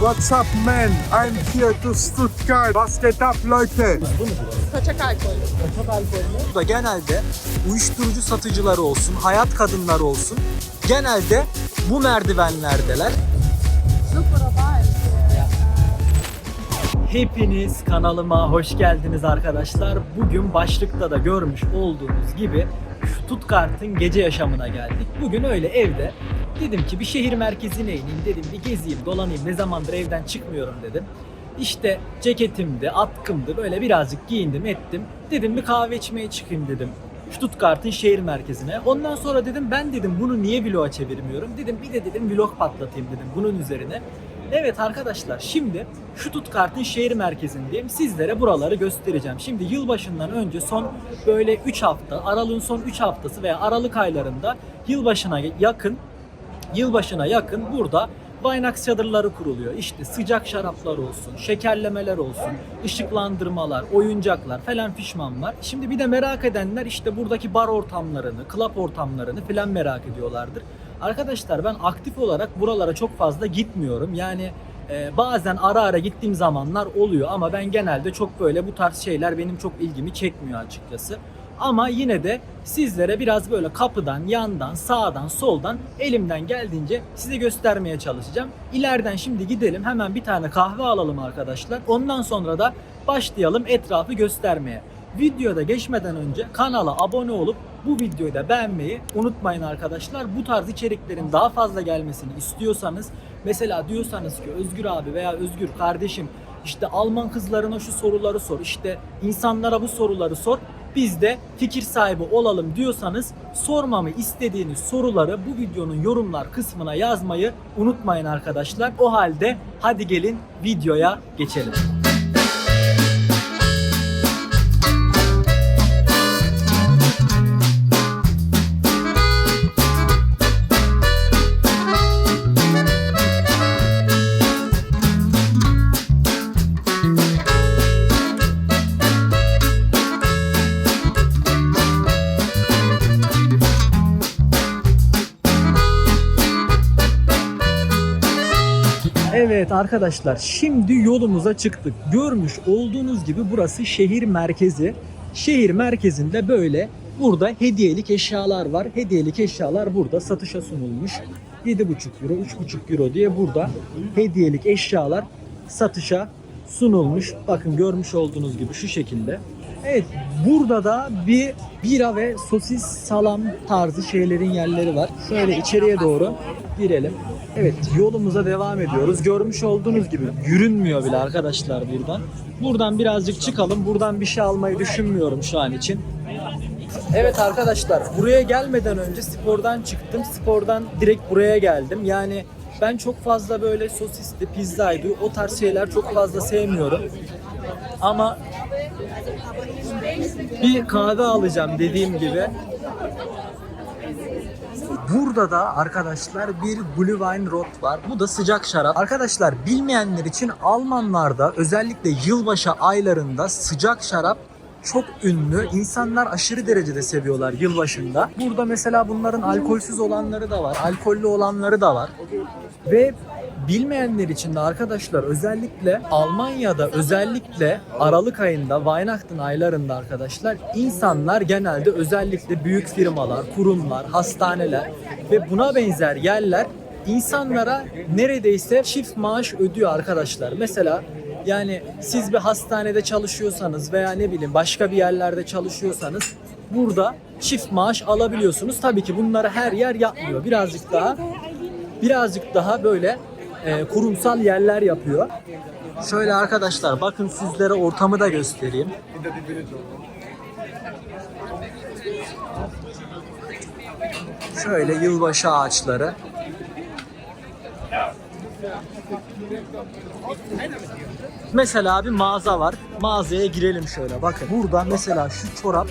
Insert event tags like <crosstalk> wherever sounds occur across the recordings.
What's up man? I'm here to Stuttgart. Was geht ab Leute? Kaçak alkol. Burada genelde uyuşturucu satıcıları olsun, hayat kadınları olsun genelde bu merdivenlerdeler. Hepiniz kanalıma hoş geldiniz arkadaşlar. Bugün başlıkta da görmüş olduğunuz gibi Stuttgart'ın gece yaşamına geldik. Bugün öyle evde dedim ki bir şehir merkezine ineyim dedim bir gezeyim dolanayım ne zamandır evden çıkmıyorum dedim. İşte ceketimdi, atkımdı böyle birazcık giyindim ettim. Dedim bir kahve içmeye çıkayım dedim. Stuttgart'ın şehir merkezine. Ondan sonra dedim ben dedim bunu niye vloga çevirmiyorum? Dedim bir de dedim vlog patlatayım dedim bunun üzerine. Evet arkadaşlar şimdi Stuttgart'ın şehir merkezindeyim. Sizlere buraları göstereceğim. Şimdi yılbaşından önce son böyle 3 hafta, Aralık'ın son 3 haftası veya Aralık aylarında yılbaşına yakın yılbaşına yakın burada Vaynax çadırları kuruluyor. İşte sıcak şaraplar olsun, şekerlemeler olsun, ışıklandırmalar, oyuncaklar falan fişman var. Şimdi bir de merak edenler işte buradaki bar ortamlarını, club ortamlarını falan merak ediyorlardır. Arkadaşlar ben aktif olarak buralara çok fazla gitmiyorum. Yani e, bazen ara ara gittiğim zamanlar oluyor ama ben genelde çok böyle bu tarz şeyler benim çok ilgimi çekmiyor açıkçası. Ama yine de sizlere biraz böyle kapıdan, yandan, sağdan, soldan elimden geldiğince size göstermeye çalışacağım. İleriden şimdi gidelim hemen bir tane kahve alalım arkadaşlar. Ondan sonra da başlayalım etrafı göstermeye. Videoda geçmeden önce kanala abone olup bu videoyu da beğenmeyi unutmayın arkadaşlar. Bu tarz içeriklerin daha fazla gelmesini istiyorsanız mesela diyorsanız ki Özgür abi veya Özgür kardeşim işte Alman kızlarına şu soruları sor. işte insanlara bu soruları sor. Biz de fikir sahibi olalım diyorsanız sormamı istediğiniz soruları bu videonun yorumlar kısmına yazmayı unutmayın arkadaşlar. O halde hadi gelin videoya geçelim. Evet arkadaşlar şimdi yolumuza çıktık. Görmüş olduğunuz gibi burası şehir merkezi. Şehir merkezinde böyle burada hediyelik eşyalar var. Hediyelik eşyalar burada satışa sunulmuş. 7,5 euro, 3,5 euro diye burada hediyelik eşyalar satışa sunulmuş. Bakın görmüş olduğunuz gibi şu şekilde. Evet burada da bir bira ve sosis salam tarzı şeylerin yerleri var. Şöyle içeriye doğru girelim. Evet yolumuza devam ediyoruz. Görmüş olduğunuz gibi yürünmüyor bile arkadaşlar buradan. Buradan birazcık çıkalım. Buradan bir şey almayı düşünmüyorum şu an için. Evet arkadaşlar buraya gelmeden önce spordan çıktım. Spordan direkt buraya geldim. Yani ben çok fazla böyle sosisli, pizzaydı o tarz şeyler çok fazla sevmiyorum. Ama bir kahve alacağım dediğim gibi. Burada da arkadaşlar bir Glühwein Rot var. Bu da sıcak şarap. Arkadaşlar bilmeyenler için Almanlarda özellikle yılbaşı aylarında sıcak şarap çok ünlü. İnsanlar aşırı derecede seviyorlar yılbaşında. Burada mesela bunların alkolsüz olanları da var. Alkollü olanları da var. Ve bilmeyenler için de arkadaşlar özellikle Almanya'da özellikle Aralık ayında Weihnachten aylarında arkadaşlar insanlar genelde özellikle büyük firmalar, kurumlar, hastaneler ve buna benzer yerler insanlara neredeyse çift maaş ödüyor arkadaşlar. Mesela yani siz bir hastanede çalışıyorsanız veya ne bileyim başka bir yerlerde çalışıyorsanız burada çift maaş alabiliyorsunuz. Tabii ki bunları her yer yapmıyor. Birazcık daha birazcık daha böyle e, kurumsal yerler yapıyor. Şöyle arkadaşlar bakın sizlere ortamı da göstereyim. Şöyle yılbaşı ağaçları. Mesela bir mağaza var. Mağazaya girelim şöyle. Bakın burada mesela şu çorap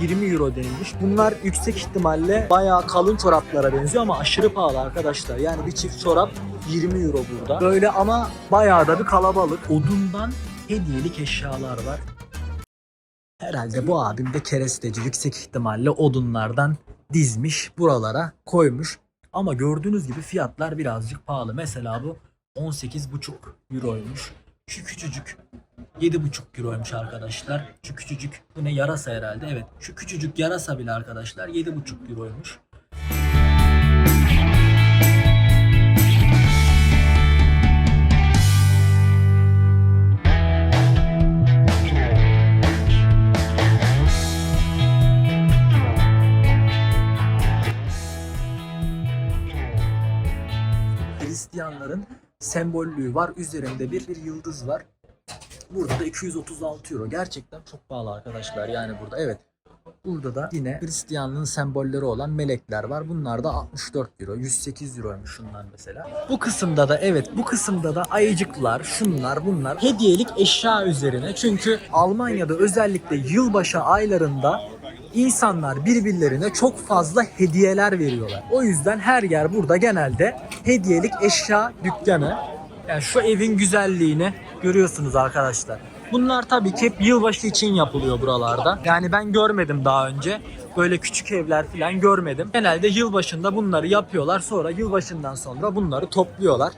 20 euro denilmiş. Bunlar yüksek ihtimalle bayağı kalın çoraplara benziyor ama aşırı pahalı arkadaşlar. Yani bir çift çorap 20 euro burada. Böyle ama bayağı da bir kalabalık. Odundan hediyelik eşyalar var. Herhalde bu abim de keresteci yüksek ihtimalle odunlardan dizmiş buralara koymuş. Ama gördüğünüz gibi fiyatlar birazcık pahalı. Mesela bu 18,5 euroymuş. Şu küçücük 7,5 euroymuş arkadaşlar. Şu küçücük bu ne yarasa herhalde. Evet şu küçücük yarasa bile arkadaşlar 7,5 euroymuş. Hristiyanların sembollüğü var. Üzerinde bir, bir yıldız var. Burada da 236 euro. Gerçekten çok pahalı arkadaşlar yani burada. Evet. Burada da yine Hristiyanlığın sembolleri olan melekler var. Bunlar da 64 euro. 108 euroymuş şunlar mesela. Bu kısımda da evet bu kısımda da ayıcıklar, şunlar bunlar hediyelik eşya üzerine. Çünkü Almanya'da özellikle yılbaşı aylarında insanlar birbirlerine çok fazla hediyeler veriyorlar. O yüzden her yer burada genelde hediyelik eşya dükkanı. Yani şu evin güzelliğini görüyorsunuz arkadaşlar. Bunlar tabii ki hep yılbaşı için yapılıyor buralarda. Yani ben görmedim daha önce. Böyle küçük evler falan görmedim. Genelde yılbaşında bunları yapıyorlar. Sonra yılbaşından sonra bunları topluyorlar.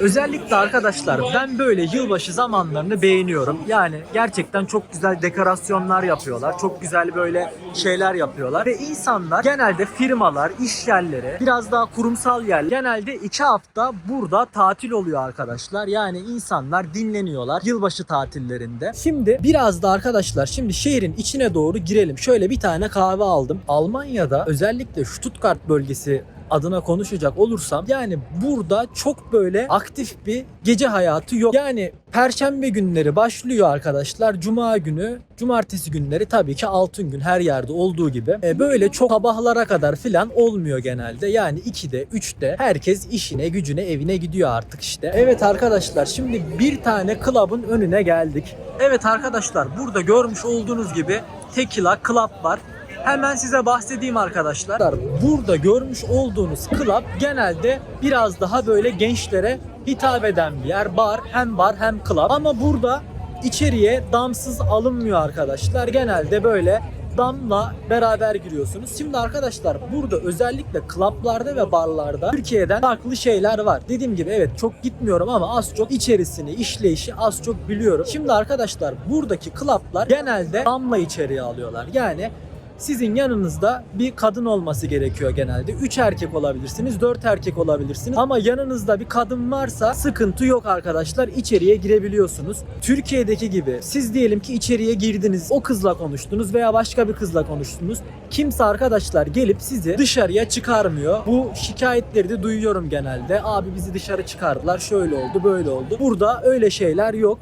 Özellikle arkadaşlar ben böyle yılbaşı zamanlarını beğeniyorum. Yani gerçekten çok güzel dekorasyonlar yapıyorlar. Çok güzel böyle şeyler yapıyorlar. Ve insanlar genelde firmalar, iş yerleri, biraz daha kurumsal yer genelde iki hafta burada tatil oluyor arkadaşlar. Yani insanlar dinleniyorlar yılbaşı tatillerinde. Şimdi biraz da arkadaşlar şimdi şehrin içine doğru girelim. Şöyle bir tane kahve aldım. Almanya'da özellikle Stuttgart bölgesi adına konuşacak olursam yani burada çok böyle aktif bir gece hayatı yok. Yani perşembe günleri başlıyor arkadaşlar. Cuma günü, cumartesi günleri tabii ki altın gün her yerde olduğu gibi. E, böyle çok sabahlara kadar filan olmuyor genelde. Yani 2'de, 3'te herkes işine, gücüne, evine gidiyor artık işte. Evet arkadaşlar şimdi bir tane club'ın önüne geldik. Evet arkadaşlar burada görmüş olduğunuz gibi Tequila Club var. Hemen size bahsedeyim arkadaşlar. Burada görmüş olduğunuz club genelde biraz daha böyle gençlere hitap eden bir yer. Bar hem bar hem club. Ama burada içeriye damsız alınmıyor arkadaşlar. Genelde böyle damla beraber giriyorsunuz. Şimdi arkadaşlar burada özellikle klaplarda ve barlarda Türkiye'den farklı şeyler var. Dediğim gibi evet çok gitmiyorum ama az çok içerisini, işleyişi az çok biliyorum. Şimdi arkadaşlar buradaki klaplar genelde damla içeriye alıyorlar. Yani sizin yanınızda bir kadın olması gerekiyor genelde. 3 erkek olabilirsiniz, 4 erkek olabilirsiniz. Ama yanınızda bir kadın varsa sıkıntı yok arkadaşlar. İçeriye girebiliyorsunuz. Türkiye'deki gibi siz diyelim ki içeriye girdiniz. O kızla konuştunuz veya başka bir kızla konuştunuz. Kimse arkadaşlar gelip sizi dışarıya çıkarmıyor. Bu şikayetleri de duyuyorum genelde. Abi bizi dışarı çıkardılar. Şöyle oldu, böyle oldu. Burada öyle şeyler yok.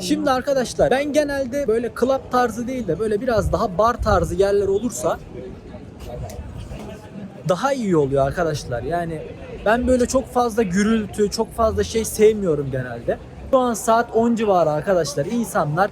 Şimdi arkadaşlar ben genelde böyle club tarzı değil de böyle biraz daha bar tarzı yerler olursa daha iyi oluyor arkadaşlar. Yani ben böyle çok fazla gürültü, çok fazla şey sevmiyorum genelde. Şu an saat 10 civarı arkadaşlar. İnsanlar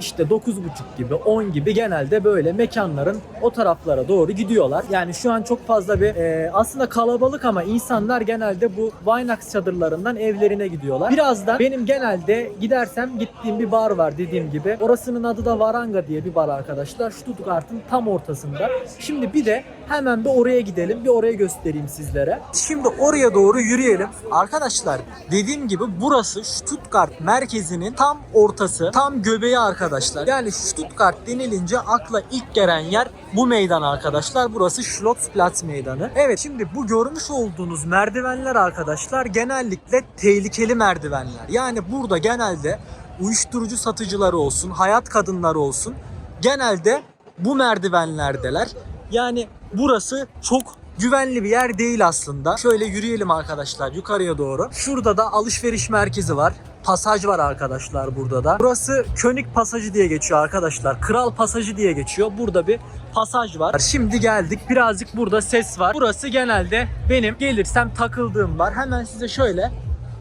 işte 9.30 gibi 10 gibi genelde böyle mekanların o taraflara doğru gidiyorlar. Yani şu an çok fazla bir e, aslında kalabalık ama insanlar genelde bu Vinax çadırlarından evlerine gidiyorlar. Birazdan benim genelde gidersem gittiğim bir bar var dediğim gibi. Orasının adı da Varanga diye bir bar arkadaşlar. Stuttgart'ın tam ortasında. Şimdi bir de hemen bir oraya gidelim. Bir oraya göstereyim sizlere. Şimdi oraya doğru yürüyelim. Arkadaşlar dediğim gibi burası Stuttgart merkezinin tam ortası. Tam göbeği arkadaşlar. Yani Stuttgart denilince akla ilk gelen yer bu meydan arkadaşlar. Burası Schlossplatz meydanı. Evet şimdi bu görmüş olduğunuz merdivenler arkadaşlar genellikle tehlikeli merdivenler. Yani burada genelde uyuşturucu satıcıları olsun, hayat kadınları olsun genelde bu merdivenlerdeler. Yani burası çok güvenli bir yer değil aslında. Şöyle yürüyelim arkadaşlar yukarıya doğru. Şurada da alışveriş merkezi var. Pasaj var arkadaşlar burada da. Burası König Pasajı diye geçiyor arkadaşlar. Kral Pasajı diye geçiyor. Burada bir pasaj var. Şimdi geldik. Birazcık burada ses var. Burası genelde benim gelirsem takıldığım var. Hemen size şöyle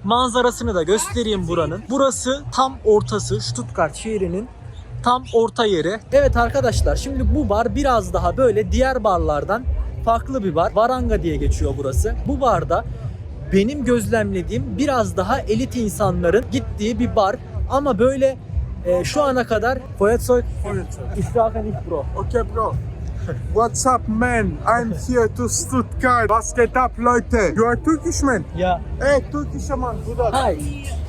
manzarasını da göstereyim buranın. Burası tam ortası Stuttgart şehrinin tam orta yeri. Evet arkadaşlar şimdi bu bar biraz daha böyle diğer barlardan farklı bir bar. Varanga diye geçiyor burası. Bu barda benim gözlemlediğim biraz daha elit insanların gittiği bir bar. Ama böyle e, şu ana kadar brauche nicht Bro. Okay, Bro. What's up, man? I'm here to Stuttgart. Was geht ab, Leute? You are Turkish, man? Ja. Hey, Turkish man, Bruder. Hi.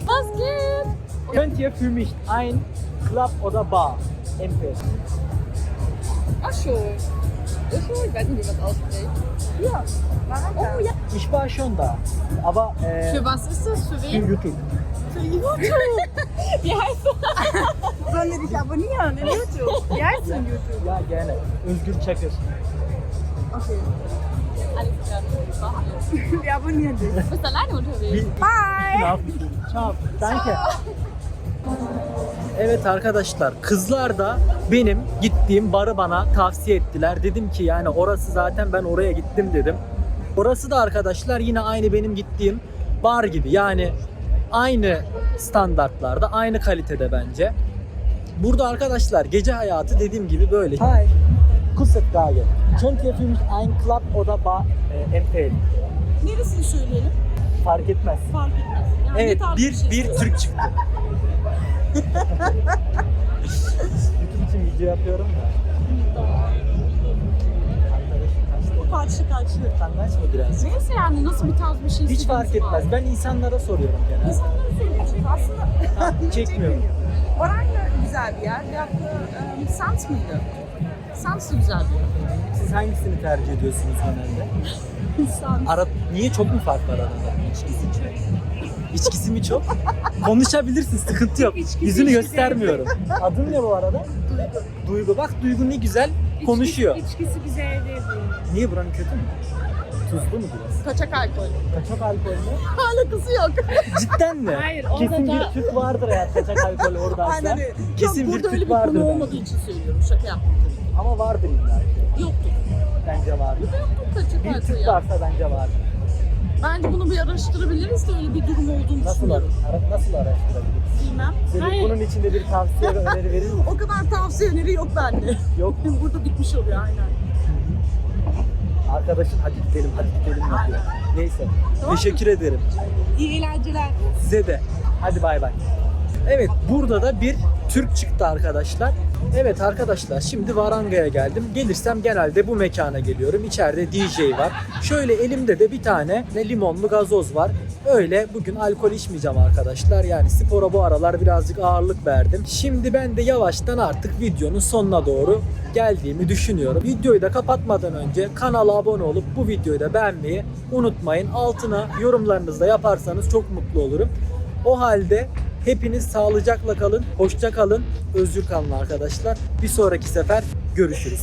Was geht? Könnt ihr für mich ein Club oder Bar empfehlen? Ach schon. Ich weiß nicht, wie man es ausspricht. Hier. Oh ja. Ich war schon da. Aber äh, Für was ist das? Für für wen? YouTube. Für YouTube. <laughs> wie heißt das? Sollen wir dich abonnieren in YouTube? Wie heißt du in YouTube? Ja gerne. Özgür Çakır. Okay, Alles klar. Mach <laughs> wir abonnieren dich. Du bist alleine unterwegs. Bye! Ne yapıyorsun? Ciao. <laughs> Evet arkadaşlar kızlar da benim gittiğim barı bana tavsiye ettiler. Dedim ki yani orası zaten ben oraya gittim dedim. Orası da arkadaşlar yine aynı benim gittiğim bar gibi. Yani aynı standartlarda, aynı kalitede bence. Burada arkadaşlar gece hayatı dediğim gibi böyle. Hi. Kusset Gage. Könnt ihr für mich ein Club oder Bar e, empfehlen? Neresini söyleyelim? Fark etmez. Fark etmez. Yani Evet ne tarz bir, şey bir. Türk çıktı. <laughs> YouTube için video yapıyorum da. Kaçtı. Karşı karşı. Utangaç mı biraz? Neyse yani nasıl bir tarz bir şey Hiç fark istediğiniz var. etmez. Ben insanlara soruyorum genelde. İnsanlara söyleyecek aslında. <laughs> Çekmiyorum. Oranya güzel bir yer. Veyahut da um, Sans mıydı? Sans da güzel bir yer. Siz hangisini tercih ediyorsunuz genelde? <laughs> Sans. Ara, niye çok mu fark var arada? İçkisi çok. İçkisi mi çok? Konuşabilirsin, sıkıntı yok. Yüzünü göstermiyorum. Adın ne bu arada? Duygu. Duygu. Bak Duygu ne güzel konuşuyor. İçkisi güzel değil. Niye buranın kötü mü? Tuzlu mu biraz? Kaçak alkol. Kaçak alkol mü? Alakası yok. Cidden mi? Hayır, orada Kesin da- bir Türk vardır ya kaçak alkol oradaysa. Aynen öyle. Kesin Yok, bir burada öyle Türk bir vardır. konu bence. olmadığı için söylüyorum. Şaka ki. Ama vardır illa ki. Yoktur. Bence vardır. Yoktur kaçak Bir alkol Türk ya. varsa bence vardır. Bence bunu bir araştırabiliriz de öyle bir durum olduğunu Nasıl, düşünüyorum. ara, nasıl araştırabiliriz? Bilmem. Senin Hayır. bunun içinde bir tavsiye ve öneri verir misin? <laughs> O kadar tavsiye öneri yok bende. Yok. <laughs> Burada bitmiş oluyor aynen. Arkadaşın hadi gidelim hadi gidelim yapıyor. Neyse. Teşekkür ederim. İyi eğlenceler. Size de. Hadi bay bay. Evet burada da bir Türk çıktı arkadaşlar. Evet arkadaşlar şimdi Varanga'ya geldim. Gelirsem genelde bu mekana geliyorum. İçeride DJ var. Şöyle elimde de bir tane ne limonlu gazoz var. Öyle bugün alkol içmeyeceğim arkadaşlar. Yani spora bu aralar birazcık ağırlık verdim. Şimdi ben de yavaştan artık videonun sonuna doğru geldiğimi düşünüyorum. Videoyu da kapatmadan önce kanala abone olup bu videoyu da beğenmeyi unutmayın. Altına yorumlarınızı da yaparsanız çok mutlu olurum. O halde hepiniz sağlıcakla kalın, hoşça kalın, özgür kalın arkadaşlar. Bir sonraki sefer görüşürüz.